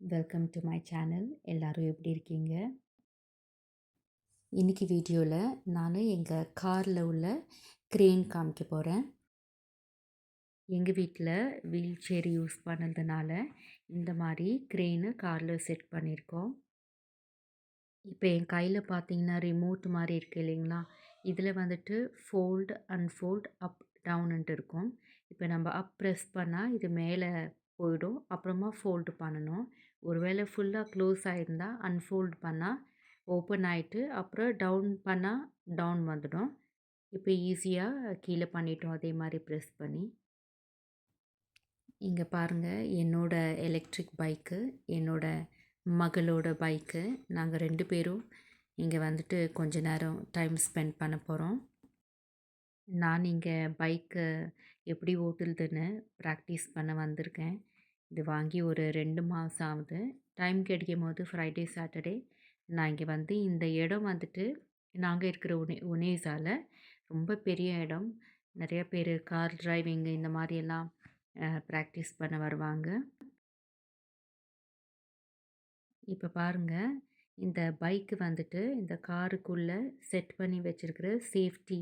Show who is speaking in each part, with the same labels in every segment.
Speaker 1: Welcome to my channel எல்லோரும் எப்படி இருக்கீங்க? இன்னைக்கு வீடியோவில் நான் எங்கள் காரில் உள்ள க்ரேன் காமிக்க போகிறேன் எங்கள் வீட்டில் வீல் சேர் யூஸ் பண்ணதுனால இந்த மாதிரி க்ரெயினை காரில் செட் பண்ணியிருக்கோம் இப்போ என் கையில் பார்த்தீங்கன்னா ரிமோட் மாதிரி இருக்குது இல்லைங்களா? இதில் வந்துட்டு ஃபோல்டு அன்ஃபோல்டு அப் டவுன்ன்ட்டு இருக்கும். இப்போ நம்ம அப் ப்ரெஸ் பண்ணால் இது மேலே போயிடும். அப்புறமா ஃபோல்டு பண்ணணும். ஒருவேளை ஃபுல்லாக க்ளோஸ் ஆகிருந்தால் அன்ஃபோல்ட் பண்ணால் ஓப்பன் ஆகிட்டு அப்புறம் டவுன் பண்ணால் டவுன் வந்துடும். இப்போ ஈஸியாக கீழே பண்ணிட்டோம் அதே மாதிரி ப்ரெஸ் பண்ணி. இங்கே பாருங்கள் என்னோடய எலக்ட்ரிக் பைக்கு என்னோடய மகளோட பைக்கு நாங்கள் ரெண்டு பேரும் இங்கே வந்துட்டு கொஞ்ச நேரம் டைம் ஸ்பெண்ட் பண்ண போகிறோம் நான் இங்கே பைக்கு எப்படி ஓட்டுறதுன்னு ப்ராக்டிஸ் பண்ண வந்திருக்கேன். இது வாங்கி ஒரு ரெண்டு மாதம் ஆகுது டைம் கிடைக்கும் போது ஃப்ரைடே சாட்டர்டே நான் இங்கே வந்து இந்த இடம் வந்துட்டு நாங்கள் இருக்கிற உனே உனேஸால் ரொம்ப பெரிய இடம். நிறைய பேர் கார் டிரைவிங்கு இந்த மாதிரியெல்லாம் ப்ராக்டிஸ் பண்ண வருவாங்க. இப்போ பாருங்கள் இந்த பைக்கு வந்துட்டு இந்த காருக்குள்ளே செட் பண்ணி வச்சுருக்கிற சேஃப்டி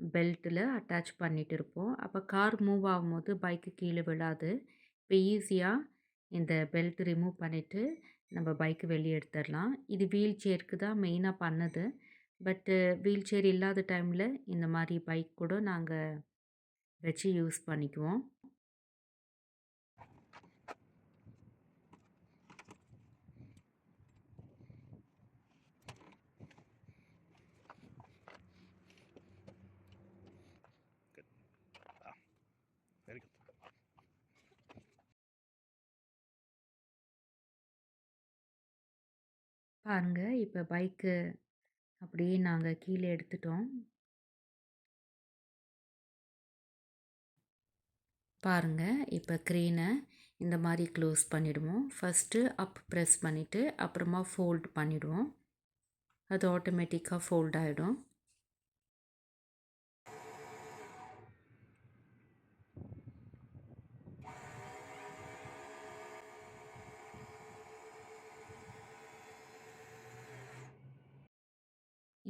Speaker 1: பெல்ட்டில் அட்டாச் பண்ணிகிட்டு இருப்போம். அப்போ கார் மூவ் ஆகும்போது பைக்கு கீழே விழாது. இப்போ ஈஸியாக இந்த பெல்ட் ரிமூவ் பண்ணிவிட்டு நம்ம பைக்கு வெளியே எடுத்துடலாம். இது வீல் சேருக்கு தான் மெயினாக பண்ணது. பட்டு வீல் சேர் இல்லாத டைமில் இந்த மாதிரி பைக் கூட நாங்கள் வச்சு யூஸ் பண்ணிக்குவோம். பாருங்க. இப்போ பைக்கு அப்படியே நாங்கள் கீழே எடுத்துட்டோம். பாருங்க. இப்போ க்ரீனை இந்த மாதிரி க்ளோஸ் பண்ணிவிடுவோம் ஃபஸ்ட்டு அப் ப்ரெஸ் பண்ணிவிட்டு அப்புறமா ஃபோல்ட் பண்ணிவிடுவோம் அது ஆட்டோமேட்டிக்காக ஃபோல்ட் ஆகிடும்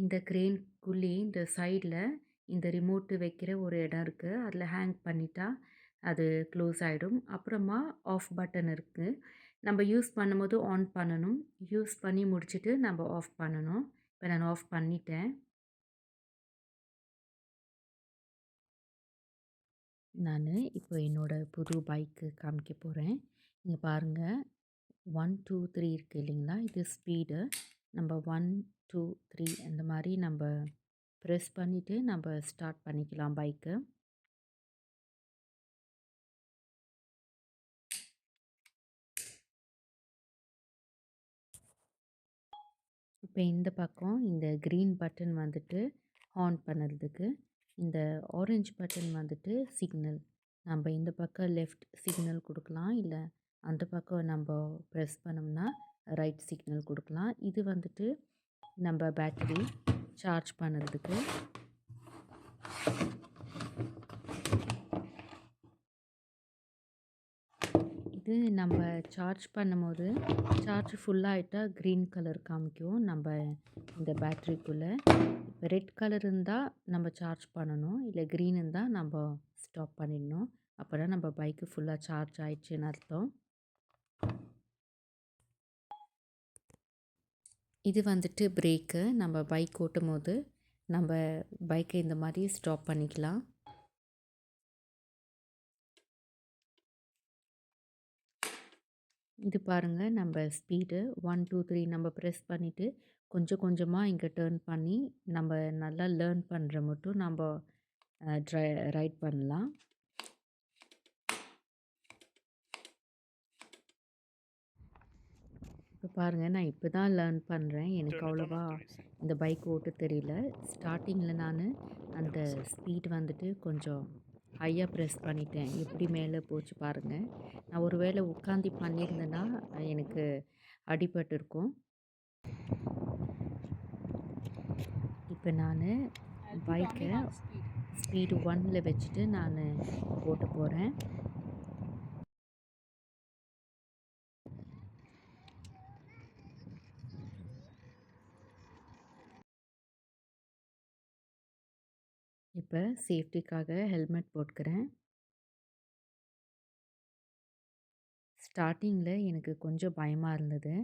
Speaker 1: இந்த க்ரேன்குள்ளே இந்த சைடில் இந்த ரிமோட்டு வைக்கிற ஒரு இடம் இருக்குது அதில் ஹேங் பண்ணிட்டா அது க்ளோஸ் ஆகிடும் அப்புறமா ஆஃப் பட்டன் இருக்குது நம்ம யூஸ் பண்ணும்போது ஆன் பண்ணணும். யூஸ் பண்ணி முடிச்சுட்டு நம்ம ஆஃப் பண்ணணும். இப்போ நான் ஆஃப் பண்ணிட்டேன். நான் இப்போ என்னோடய புது பைக்கு காமிக்க போகிறேன் இங்கே பாருங்கள் ஒன் டூ த்ரீ இருக்குது இல்லைங்களா? இது ஸ்பீடு நம்ம ஒன் டூ த்ரீ இந்த மாதிரி நம்ம ப்ரெஸ் பண்ணிவிட்டு நம்ம ஸ்டார்ட் பண்ணிக்கலாம் பைக்கு இப்போ இந்த பக்கம் இந்த க்ரீன் பட்டன் வந்துட்டு ஆன் பண்ணுறதுக்கு இந்த ஆரஞ்சு பட்டன் வந்துட்டு சிக்னல் நம்ம இந்த பக்கம் லெஃப்ட் சிக்னல் கொடுக்கலாம் இல்லை அந்த பக்கம் நம்ம ப்ரெஸ் பண்ணோம்னா ரைட் சிக்னல் கொடுக்கலாம். இது வந்துட்டு நம்ம பேட்டரி சார்ஜ் பண்ணுறதுக்கு இது நம்ம சார்ஜ் பண்ணும்போது சார்ஜ் ஃபுல்லாகிட்டால் க்ரீன் கலர் காமிக்கும் நம்ம இந்த பேட்ரிக்குள்ளே இப்போ ரெட் கலர் இருந்தால் நம்ம சார்ஜ் பண்ணணும். இல்லை க்ரீன் இருந்தால் நம்ம ஸ்டாப் பண்ணிடணும். அப்போ தான் நம்ம பைக்கு ஃபுல்லாக சார்ஜ் ஆயிடுச்சுன்னு அர்த்தம். இது வந்துட்டு பிரேக்கு. நம்ம பைக் ஓட்டும் போது நம்ம பைக்கை இந்த மாதிரி ஸ்டாப் பண்ணிக்கலாம். இது பாருங்கள் நம்ம ஸ்பீடு ஒன் டூ த்ரீ நம்ம ப்ரெஸ் பண்ணிவிட்டு கொஞ்சம் கொஞ்சமாக இங்கே டேர்ன் பண்ணி நம்ம நல்லா லேர்ன் பண்ணுற மட்டும் நம்ம ட்ரை ரைட் பண்ணலாம். இப்போ பாருங்கள் நான் இப்போ தான் லேர்ன் பண்ணுறேன் எனக்கு அவ்வளோவா இந்த பைக் ஓட்ட தெரியல. ஸ்டார்டிங்கில் நான் அந்த ஸ்பீட் வந்துட்டு கொஞ்சம் ஹையாக ப்ரெஸ் பண்ணிட்டேன். எப்படி மேலே போச்சு பாருங்கள் நான் ஒரு வேளை உட்காந்து பண்ணியிருந்தேன்னா எனக்கு அடிபட்டிருக்கும் இப்போ நான் பைக்கை ஸ்பீடு ஒன்னில் வச்சுட்டு நான் ஓட்ட போகிறேன் இப்போ சேஃப்டிக்காக ஹெல்மெட் போட்டுக்கிறேன். ஸ்டார்டிங்கில் எனக்கு கொஞ்சம் பயமாக இருந்தது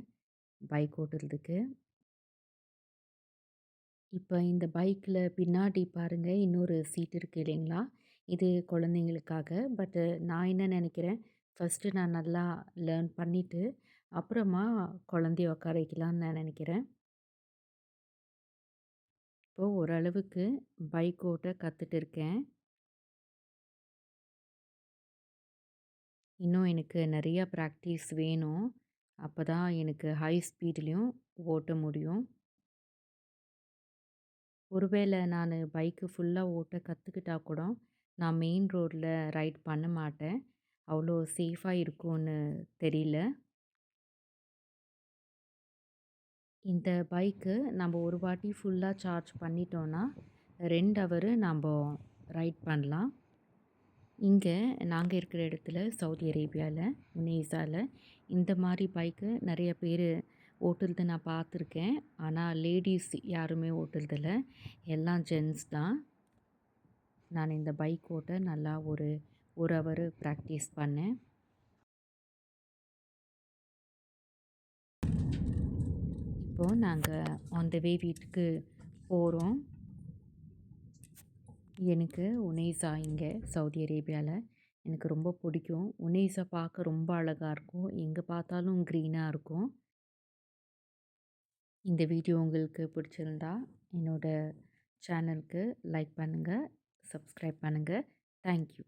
Speaker 1: பைக் ஓட்டுறதுக்கு. இப்போ இந்த பைக்கில் பின்னாடி பாருங்கள் இன்னொரு சீட் இருக்குது இல்லைங்களா? இது குழந்தைங்களுக்காக. பட்டு நான் என்ன நினைக்கிறேன் ஃபஸ்ட்டு நான் நல்லா லேர்ன் பண்ணிவிட்டு அப்புறமா குழந்தைய உட்கார வைக்கலான்னு நான் நினைக்கிறேன். இப்போது ஓரளவுக்கு பைக் ஓட்ட கற்றுட்டு இருக்கேன். இன்னும் எனக்கு நிறையா ப்ராக்டிஸ் வேணும். அப்போ தான் எனக்கு ஹை ஸ்பீட்லேயும் ஓட்ட முடியும். ஒருவேளை நான் பைக்கு ஃபுல்லாக ஓட்ட கற்றுக்கிட்டா கூட நான் மெயின் ரோட்டில் ரைட் பண்ண மாட்டேன். அவ்வளோ சேஃபாக இருக்கும்னு தெரியல. இந்த பைக்கு நம்ம ஒரு வாட்டி ஃபுல்லாக சார்ஜ் பண்ணிட்டோன்னா ரெண்டு ஹவரு நம்ம ரைட் பண்ணலாம். இங்கே நாங்கள் இருக்கிற இடத்துல சவுதி அரேபியாவில் உனேசாவில் இந்த மாதிரி பைக்கு நிறைய பேர் ஓட்டுறது நான் பார்த்துருக்கேன். ஆனால் லேடிஸ் யாருமே ஓட்டுறதில்ல. எல்லாம் ஜென்ஸ் தான். நான் இந்த பைக் ஓட்ட நல்லா ஒரு ஒரு ஹவர் ப்ராக்டிஸ் பண்ணேன். இப்போது நாங்கள் ஆன் த வே வீட்டுக்கு போகிறோம் எனக்கு உனேசா இங்கே சவுதி அரேபியாவில் எனக்கு ரொம்ப பிடிக்கும். உனேசா பார்க்க ரொம்ப அழகாக இருக்கும். எங்கே பார்த்தாலும் க்ரீனாக இருக்கும். இந்த வீடியோ உங்களுக்கு பிடிச்சிருந்தா என்னோடய சேனலுக்கு லைக் பண்ணுங்கள் சப்ஸ்கிரைப் பண்ணுங்கள் தேங்க்யூ